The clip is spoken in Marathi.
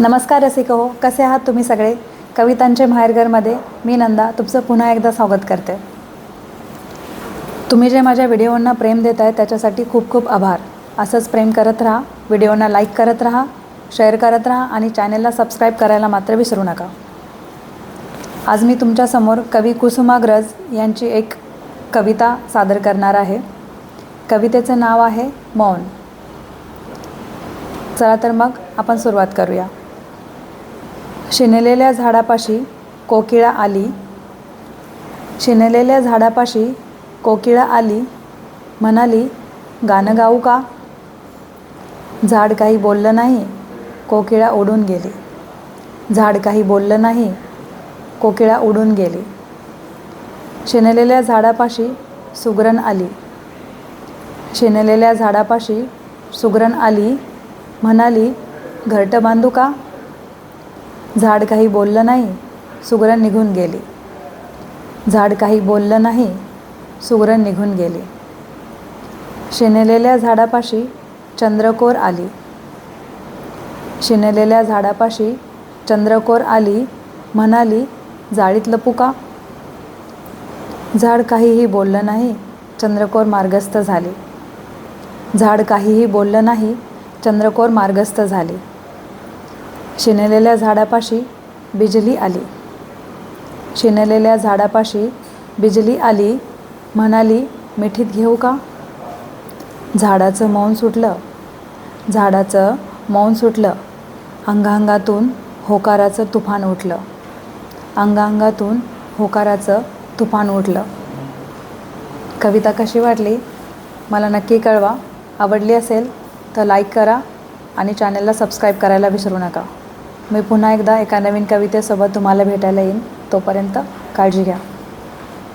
नमस्कार रसिक हो कसे आहात तुम्ही सगळे? कवितांचे माहेरघरमध्ये मी नंदा तुमचं पुन्हा एकदा स्वागत करते. तुम्ही जे माझ्या व्हिडिओंना प्रेम देत आहे त्याच्यासाठी खूप खूप आभार. असंच प्रेम करत राहा व्हिडिओंना लाईक करत राहा शेअर करत राहा आणि चॅनलला सबस्क्राईब करायला मात्र विसरू नका. आज मी तुमच्यासमोर कवी कुसुमाग्रज यांची एक कविता सादर करणार आहे. कवितेचं नाव आहे मौन. चला तर मग आपण सुरुवात करूया. शिणलेल्या झाडापाशी कोकिळा आली. शिणलेल्या झाडापाशी कोकिळा आली. म्हणाली गाणं गाऊ का? झाड काही बोललं नाही कोकिळा उडून गेली. झाड काही बोललं नाही कोकिळा उडून गेली. शिनलेल्या झाडापाशी सुगरण आली. शिनलेल्या झाडापाशी सुगरण आली. म्हणाली घरटं बांधू का? झाड काही बोललं नाही सुगरण निघून गेली. झाड काही बोललं नाही सुगरण निघून गेली. शिनेलेल्या झाडापाशी चंद्रकोर आली. शिनेलेल्या झाडापाशी चंद्रकोर आली म्हणाली जाळीत लपू का? झाड काहीही बोललं नाही चंद्रकोर मार्गस्थ झाली. झाड काहीही बोललं नाही चंद्रकोर मार्गस्थ झाली. शिनलेल्या झाडापाशी बिजली आली. शिनलेल्या झाडापाशी बिजली आली म्हणाली मिठीत घेऊ का? झाडाचं मौन सुटलं. झाडाचं मौन सुटलं. अंगांगातून होकाराचं तुफान उठलं. अंगांगातून होकाराचं तुफान उठलं. कविता कशी वाटली? मला नक्की कळवा. आवडली असेल तर लाईक करा आणि चॅनलला सबस्क्राईब करायला विसरू नका. मी पुन्हा एकदा एका नवीन कवितेसोबत तुम्हाला भेटायला येईन. तोपर्यंत काळजी घ्या.